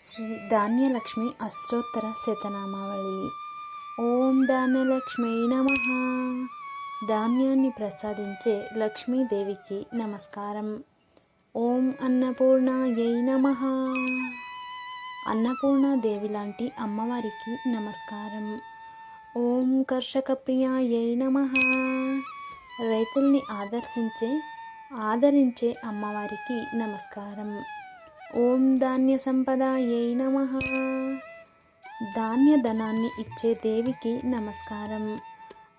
శ్రీ ధాన్యలక్ష్మి అష్టోత్తర శతనామావళి. ఓం ధాన్యలక్ష్మీ నమ. ధాన్యాన్ని ప్రసాదించే లక్ష్మీదేవికి నమస్కారం. ఓం అన్నపూర్ణాయై నమ. అన్నపూర్ణాదేవి లాంటి అమ్మవారికి నమస్కారం. ఓం కర్షక ప్రియాయై నమ. రైతుల్ని ఆదర్శించే ఆదరించే అమ్మవారికి నమస్కారం. ఓం ధాన్య సంపదాయై నమ. ధాన్య ధనాన్ని ఇచ్చే దేవికి నమస్కారం.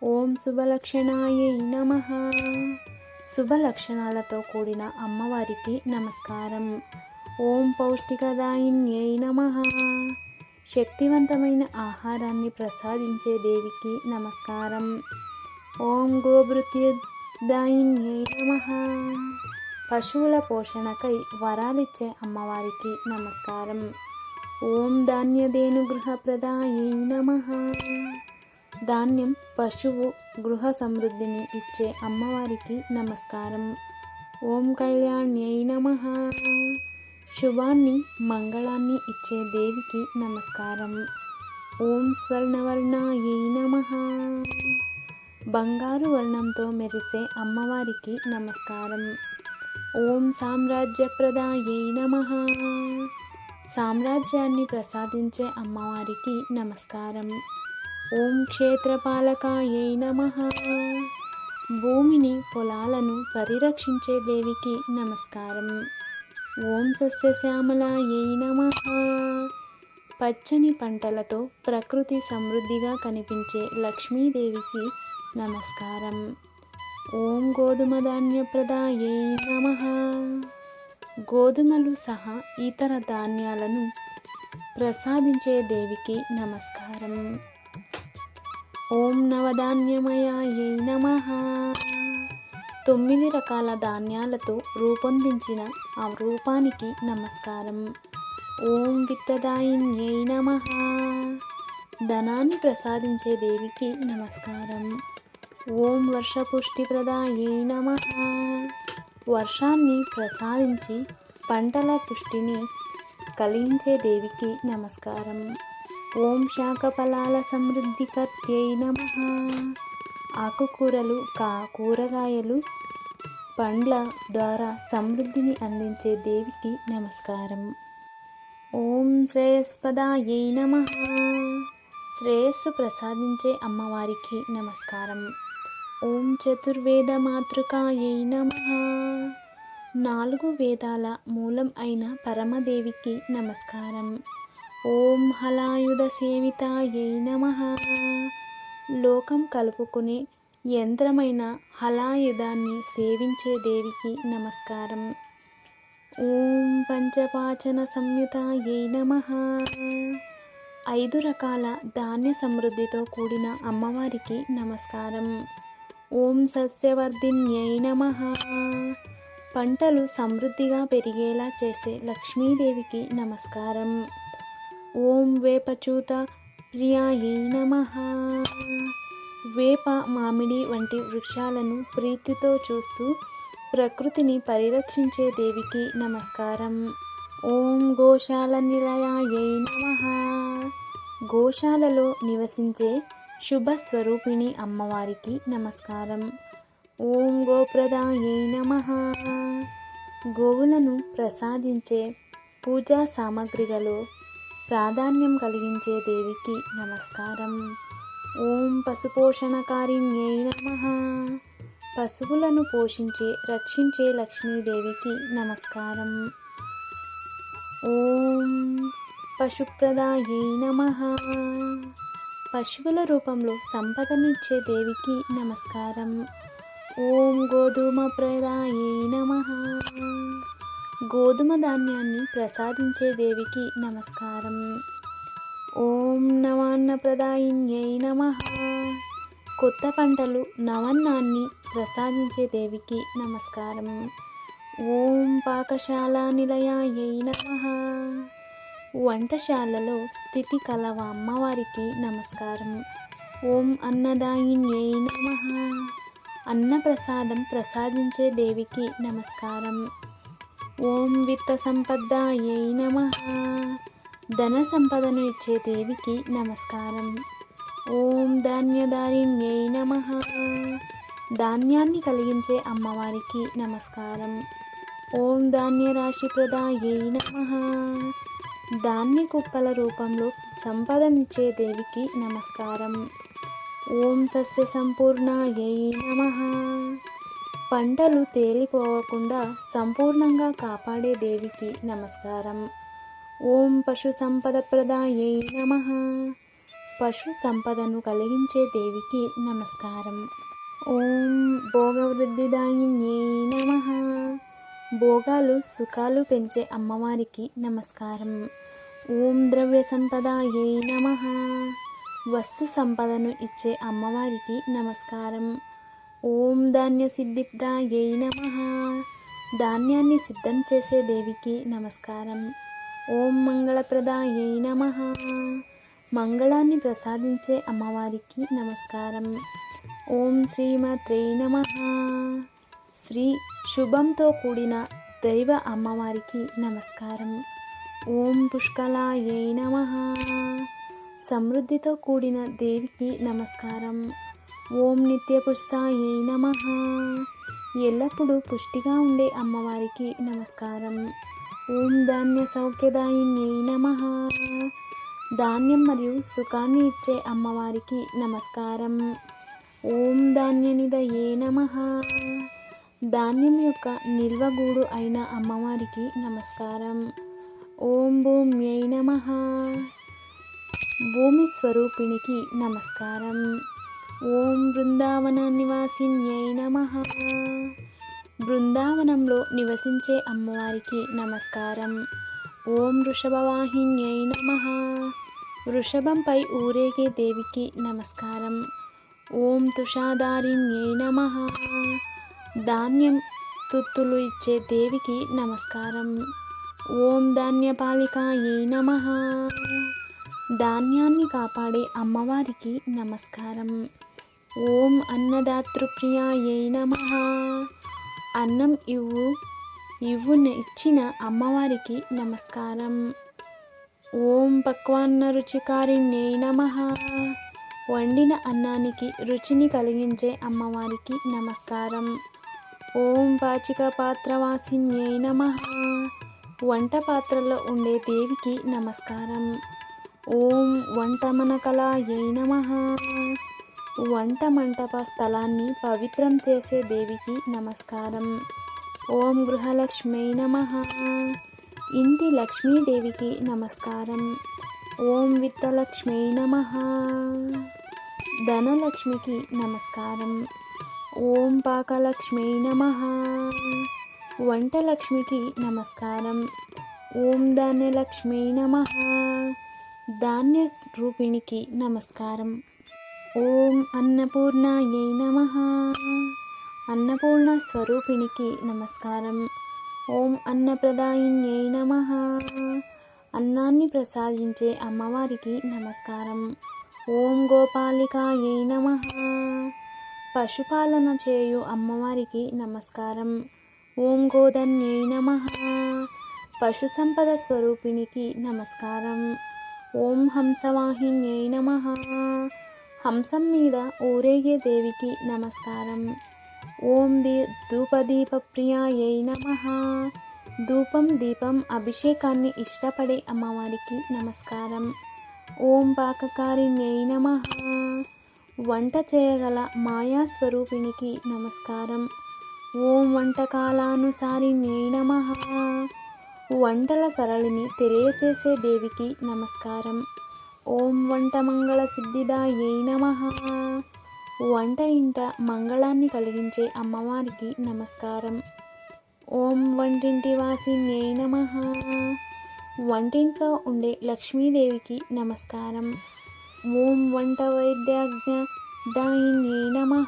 ఓం శుభలక్షణాయై నమ. శుభలక్షణాలతో కూడిన అమ్మవారికి నమస్కారం. ఓం పౌష్టికదాయిన్యై నమ. శక్తివంతమైన ఆహారాన్ని ప్రసాదించే దేవికి నమస్కారం. ఓం గోభృత్యదాయిన్యై నమ. పశువుల పోషణకై వరాలిచ్చే అమ్మవారికి నమస్కారం. ఓం ధాన్యదేను గృహప్రదాయై నమ. ధాన్యం పశువు గృహ సమృద్ధిని ఇచ్చే అమ్మవారికి నమస్కారం. ఓం కళ్యాణ్యై నమ. శుభాన్ని మంగళాన్ని ఇచ్చే దేవికి నమస్కారం. ఓం స్వర్ణవర్ణాయై నమ. బంగారు వర్ణంతో మెరిసే అమ్మవారికి నమస్కారం. ఓం సామ్రాజ్యప్రదాయై నమ. సామ్రాజ్యాన్ని ప్రసాదించే అమ్మవారికి నమస్కారం. ఓం క్షేత్రపాలకాయై నమ. భూమిని పొలాలను పరిరక్షించే దేవికి నమస్కారం. ఓం సస్యశ్యామలాయై నమ. పచ్చని పంటలతో ప్రకృతి సమృద్ధిగా కనిపించే లక్ష్మీదేవికి నమస్కారం. ఓం గోధుమ ధాన్యప్రదాయై నమ. గోధుమలు సహా ఇతర ధాన్యాలను ప్రసాదించే దేవికి నమస్కారం. ఓం నవధాన్యమయాయే నమ. తొమ్మిది రకాల ధాన్యాలతో రూపొందించిన ఆ రూపానికి నమస్కారం. ఓం విత్తదాయిన్యై నమ. ధనాన్ని ప్రసాదించే దేవికి నమస్కారం. ఓం వర్షపుష్టిప్రదాయై నమ. వర్షాన్ని ప్రసాదించి పంటల పుష్టిని కలిగించే దేవికి నమస్కారం. ఓం శాఖఫలాల సమృద్ధికర్త్యై నమ. ఆకుకూరలు కా కూరగాయలు పండ్ల ద్వారా సమృద్ధిని అందించే దేవికి నమస్కారం. ఓం శ్రేయస్పదాయై నమ. శ్రేయస్సు ప్రసాదించే అమ్మవారికి నమస్కారం. ఓం చతుర్వేద మాతృకాయై నమ. నాలుగు వేదాల మూలం అయిన పరమదేవికి నమస్కారం. ఓం హలాయుధ సేవితాయై నమ. లోకం కలుపుకునే యంత్రమైన హలాయుధాన్ని సేవించే దేవికి నమస్కారం. ఓం పంచపాచన సంయుతాయై నమ. ఐదు రకాల ధాన్య సమృద్ధితో కూడిన అమ్మవారికి నమస్కారం. ఓం సస్యవర్ధిన్యై నమ. పంటలు సమృద్ధిగా పెరిగేలా చేసే లక్ష్మీదేవికి నమస్కారం. ఓం వేపచూత ప్రియాయై నమ. వేప మామిడి వంటి వృక్షాలను ప్రీతితో చూస్తూ ప్రకృతిని పరిరక్షించే దేవికి నమస్కారం. ఓం గోశాల నిలయాయై నమ. గోశాలలో నివసించే శుభ స్వరూపిణి అమ్మవారికి నమస్కారం. ఓం గోప్రదాయై నమ. గోవులను ప్రసాదించే పూజా సామగ్రిలలో ప్రాధాన్యం కలిగించే దేవికి నమస్కారం. ఓం పశుపోషణకారిణ్యై నమ. పశువులను పోషించే రక్షించే లక్ష్మీదేవికి నమస్కారం. ఓం పశుప్రదాయై నమ. పశువుల రూపంలో సంపదనిచ్చే దేవికి నమస్కారం. ఓం గోధుమ ప్రదాయే నమ. గోధుమ ధాన్యాన్ని ప్రసాదించే దేవికి నమస్కారం. ఓం నవాన్న ప్రదాయిన్యై నమ. కొత్త పంటలు నవన్నాన్ని ప్రసాదించే దేవికి నమస్కారం. ఓం పాకశాల నిలయాయై నమ. వంటశాలలో స్థితి కలవ అమ్మవారికి నమస్కారం ఓం అన్నదాయిన్యై నమ. అన్నప్రసాదం ప్రసాదించే దేవికి నమస్కారం ఓం విత్త సంపదాయై నమ. ధన సంపదను ఇచ్చే దేవికి నమస్కారం ఓం ధాన్యదారిణ్యై నమ. ధాన్యాన్ని కలిగించే అమ్మవారికి నమస్కారం ఓం ధాన్యరాశి ప్రదాయై నమ. ధాన్య కుప్పల రూపంలో సంపదనిచ్చే దేవికి నమస్కారం. ఓం సస్య సంపూర్ణాయై నమ. పంటలు తేలిపోకుండా సంపూర్ణంగా కాపాడే దేవికి నమస్కారం. ఓం పశు సంపద ప్రదాయై నమ. పశు సంపదను కలిగించే దేవికి నమస్కారం. ఓం భోగవృద్ధిదాయిన్యై నమ. భోగాలు సుఖాలు పెంచే అమ్మవారికి నమస్కారం. ఓం ద్రవ్య సంపదాయై నమ. వస్తు సంపదను ఇచ్చే అమ్మవారికి నమస్కారం. ఓం ధాన్య సిద్ధిదాయై నమ. ధాన్యాన్ని సిద్ధం చేసే దేవికి నమస్కారం. ఓం మంగళప్రదాయై నమ. మంగళాన్ని ప్రసాదించే అమ్మవారికి నమస్కారం. ఓం శ్రీమాత్రే నమ. శ్రీ శుభంతో కూడిన దైవ అమ్మవారికి నమస్కారం. ఓం పుష్కలాయై నమ. సమృద్ధితో కూడిన దేవికి నమస్కారం. ఓం నిత్యపుష్టాయై నమ. ఎల్లప్పుడూ పుష్టిగా ఉండే అమ్మవారికి నమస్కారం. ఓం ధాన్య సౌఖ్యదాయిన్యై నమ. ధాన్యం మరియు సుఖాన్ని ఇచ్చే అమ్మవారికి నమస్కారం. ఓం ధాన్యనిదయే నమ. ధాన్యం యొక్క నిల్వగూడు అయిన అమ్మవారికి నమస్కారం. ఓం భూమ్యై నమ. భూమి స్వరూపిణికి నమస్కారం. ఓం బృందావన నివాసిన్యై నమ. బృందావనంలో నివసించే అమ్మవారికి నమస్కారం. ఓం వృషభవాహిన్యై నమ. వృషభంపై ఊరేగే దేవికి నమస్కారం. ఓం తుషాదారిణ్యై నమ. ధాన్యం తుత్తులు ఇచ్చే దేవికి నమస్కారం. ఓం ధాన్యపాలికాయై నమ. ధాన్యాన్ని కాపాడే అమ్మవారికి నమస్కారం. ఓం అన్నదాతృప్రియాయై నమ. అన్నం ఇవ్వు ఇవ్వు ఇచ్చిన అమ్మవారికి నమస్కారం. ఓం పక్వాన్న రుచికారిణ్యై నమ. వండిన అన్నానికి రుచిని కలిగించే అమ్మవారికి నమస్కారం. ఓం పాచిక పాత్రవాసిన్యై నమ. వంట పాత్రలో ఉండే దేవికి నమస్కారం. ఓం వంట మనకలాయై నమ. వంట మంటప స్థలాన్ని పవిత్రం చేసే దేవికి నమస్కారం. ఓం గృహలక్ష్మై నమ. ఇంటి లక్ష్మీదేవికి నమస్కారం. ఓం విత్తలక్ష్మై నమ. ధనలక్ష్మికి నమస్కారం. ఓం పాకలక్ష్మి నమ. వంటలక్ష్మికి నమస్కారం. ఓం ధాన్యలక్ష్మి నమ. ధాన్య రూపిణికి నమస్కారం. ఓం అన్నపూర్ణాయై నమ. అన్నపూర్ణ స్వరూపిణికి నమస్కారం. ఓం అన్నప్రదాయిన్యై నమ. అన్నాన్ని ప్రసాదించే అమ్మవారికి నమస్కారం. ఓం గోపాలికాయై నమ. పశుపాలన చేయు అమ్మవారికి నమస్కారం. ఓం గోదన్యై నమ. పశు సంపద స్వరూపిణికి నమస్కారం. ఓం హంసవాహిన్యై నమ. హంసం మీద ఊరేగే దేవికి నమస్కారం. ఓం దీ ధూపదీప ప్రియాయై నమ. ధూపం దీపం అభిషేకాన్ని ఇష్టపడే అమ్మవారికి నమస్కారం. ఓం పాకకారిణ్యై నమ. వంట చేయగల మాయాస్వరూపిణికి నమస్కారం. ఓం వంటకాలానుసారి నమ. వంటల సరళిని తెలియచేసే దేవికి నమస్కారం. ఓం వంట మంగళ సిద్ధిదా నమ. వంట ఇంట మంగళాన్ని కలిగించే అమ్మవారికి నమస్కారం. ఓం వంటింటి వాసిన్యై నమ. వంటింట్లో ఉండే లక్ష్మీదేవికి నమస్కారం. ఓం వంట వైద్యాజ్ఞ దాయిన్యై నమ.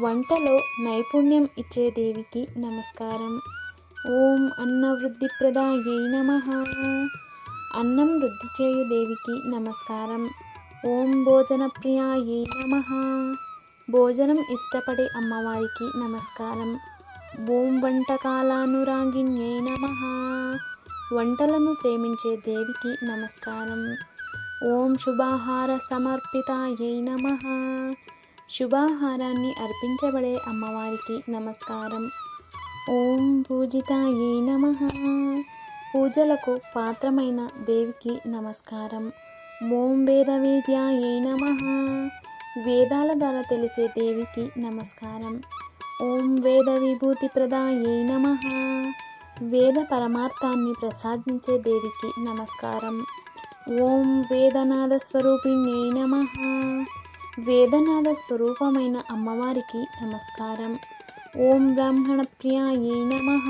వంటలో నైపుణ్యం ఇచ్చే దేవికి నమస్కారం. ఓం అన్న వృద్ధి ప్రదాయై నమ. అన్నం వృద్ధి చేయు దేవికి నమస్కారం. ఓం భోజన ప్రియాయై నమ. భోజనం ఇష్టపడే అమ్మవారికి నమస్కారం. ఓం వంటకాలానురాగిణ్యై నమ. వంటలను ప్రేమించే దేవికి నమస్కారం. ఓం శుభాహార సమర్పితాయై నమ. శుభాహారాన్ని అర్పించబడే అమ్మవారికి నమస్కారం. ఓం పూజితాయై నమ. పూజలకు పాత్రమైన దేవికి నమస్కారం. ఓం వేదవేద్యాయై నమ. వేదాల ద్వారా తెలిసే దేవికి నమస్కారం. ఓం వేద విభూతి ప్రదాయై నమ. వేద పరమార్థాన్ని ప్రసాదించే దేవికి నమస్కారం. ఓం వేదనాద స్వరూపిణ్యై నమ. వేదనాద స్వరూపమైన అమ్మవారికి నమస్కారం. ఓం బ్రాహ్మణ ప్రియాయై నమ.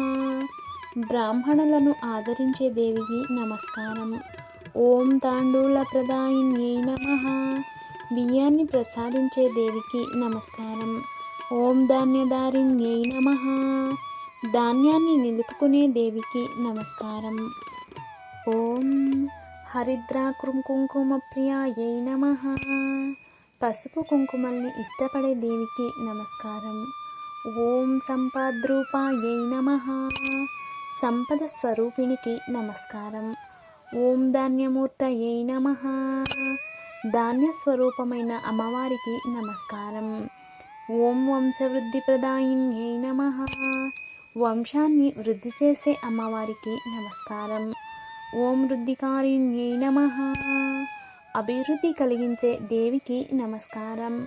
బ్రాహ్మణులను ఆదరించే దేవికి నమస్కారం. ఓం తాండూల ప్రదాయిన్యై నమ. బియ్యాన్ని ప్రసాదించే దేవికి నమస్కారం. ఓం ధాన్యదారిణ్యై నమ. ధాన్యాన్ని నిలుపుకునే దేవికి నమస్కారం. ఓం హరిద్రాకృం కుంకుమ ప్రియాయై నమ. పసుపు కుంకుమల్ని ఇష్టపడే దేవికి నమస్కారం. ఓం సంపాద్రూపాయై నమ. సంపద స్వరూపిణికి నమస్కారం. ఓం ధాన్యమూర్తయై నమ. ధాన్య స్వరూపమైన అమ్మవారికి నమస్కారం. ఓం వంశవృద్ధి ప్రదాయిన్యై నమ. వంశాన్ని వృద్ధి చేసే అమ్మవారికి నమస్కారం. ఓం వృద్ధికారిణ్యై నమ. అభివృద్ధి కలిగించే దేవికి నమస్కారం.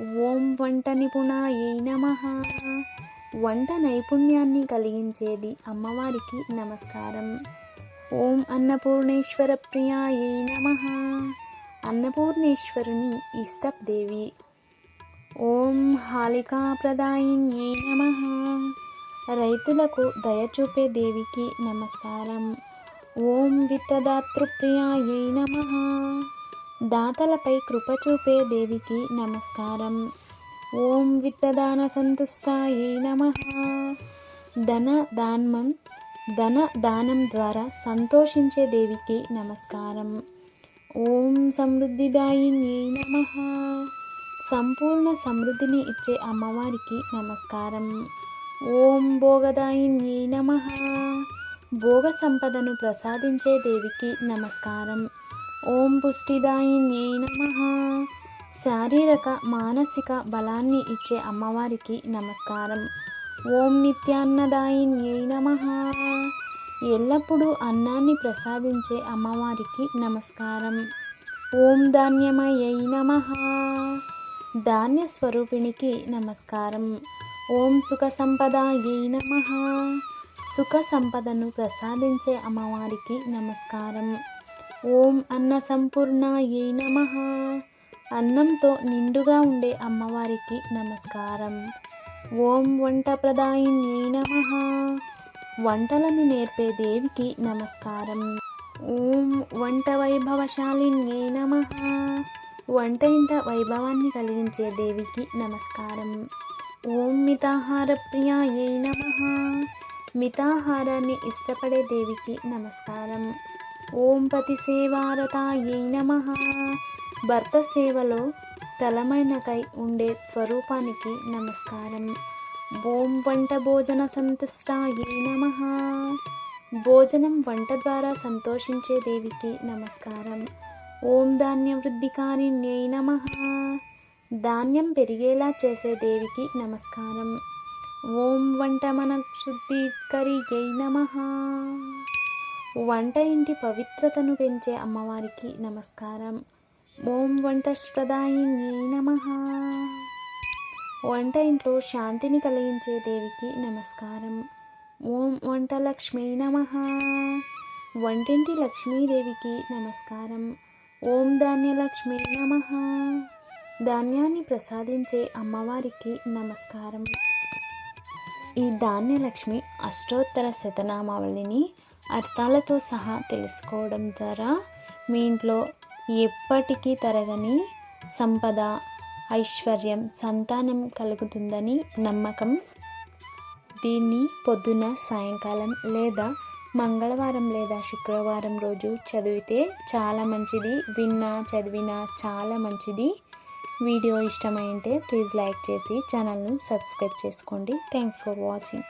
ఓం వంట నిపుణాయై నమ. వంట నైపుణ్యాన్ని కలిగించేది అమ్మవారికి నమస్కారం. ఓం అన్నపూర్ణేశ్వర ప్రియాయై నమ. అన్నపూర్ణేశ్వరుని ఇష్టదేవి ఓం హాలికాప్రదాయిన్యై నమ. రైతులకు దయచూపే దేవికి నమస్కారం. ఓం విత్తదాతృప్రియాయై నమ. దాతలపై కృప చూపే దేవికి నమస్కారం. ఓం విత్తదాన సంతుష్టాయై నమ. ధన దాన్మం ధన దానం ద్వారా సంతోషించే దేవికి నమస్కారం. ఓం సమృద్ధిదాయిన్యై నమ. సంపూర్ణ సమృద్ధిని ఇచ్చే అమ్మవారికి నమస్కారం. ఓం భోగదాయిన్యై నమ. భోగ సంపదను ప్రసాదించే దేవికి నమస్కారం. ఓం పుష్టిదాయిన్యై నమ. శారీరక మానసిక బలాన్ని ఇచ్చే అమ్మవారికి నమస్కారం. ఓం నిత్యాన్నదాయిన్యై నమ. ఎల్లప్పుడూ అన్నాన్ని ప్రసాదించే అమ్మవారికి నమస్కారం. ఓం ధాన్యమయ్యై నమ. ధాన్య స్వరూపిణికి నమస్కారం. ఓం సుఖ సంపదాయై నమ. సుఖ సంపదను ప్రసాదించే అమ్మవారికి నమస్కారం. ఓం అన్న సంపూర్ణాయై నమ. అన్నంతో నిండుగా ఉండే అమ్మవారికి నమస్కారం. ఓం వంట ప్రదాయిన్యై నమ. వంటలను నేర్పే దేవికి నమస్కారం. ఓం వంట వైభవశాలిన్యై నమ. వంట ఇంట వైభవాన్ని కలిగించే దేవికి నమస్కారం. ఓం మితాహార ప్రియాయై నమ. మితాహారాన్ని ఇష్టపడే దేవికి నమస్కారం. ఓం పతి సేవారతాయై నమ. భర్త సేవలో తలమైనకై ఉండే స్వరూపానికి నమస్కారం. ఓం వంట భోజన సంతుష్టాయై నమ. భోజనం వంట ద్వారా సంతోషించే దేవికి నమస్కారం. ఓం ధాన్య వృద్ధికారిణ్యై నమ. ధాన్యం పెరిగేలా చేసే దేవికి నమస్కారం. ఓం వంట మన శుద్ధికరియై నమ. వంట ఇంటి పవిత్రతను పెంచే అమ్మవారికి నమస్కారం. ఓం వంట ప్రదాయిన్యై నమ. వంట ఇంట్లో శాంతిని కలిగించే దేవికి నమస్కారం. ఓం వంట లక్ష్మీ నమ. వంటింటి లక్ష్మీదేవికి నమస్కారం. ఓం ధాన్యలక్ష్మీ నమ. ధాన్యాన్ని ప్రసాదించే అమ్మవారికి నమస్కారం. ఈ ధాన్యలక్ష్మి అష్టోత్తర శతనామావళిని అర్థాలతో సహా తెలుసుకోవడం ద్వారా మీ ఇంట్లో ఎప్పటికీ తరగని సంపద ఐశ్వర్యం సంతానం కలుగుతుందని నమ్మకం. దీన్ని పొద్దున సాయంకాలం లేదా మంగళవారం లేదా శుక్రవారం రోజు చదివితే చాలా మంచిది. విన్నా చదివినా చాలా మంచిది. వీడియో ఇష్టమైంటే ప్లీజ్ లైక్ చేసి ఛానల్ను సబ్స్క్రైబ్ చేసుకోండి. Thanks for watching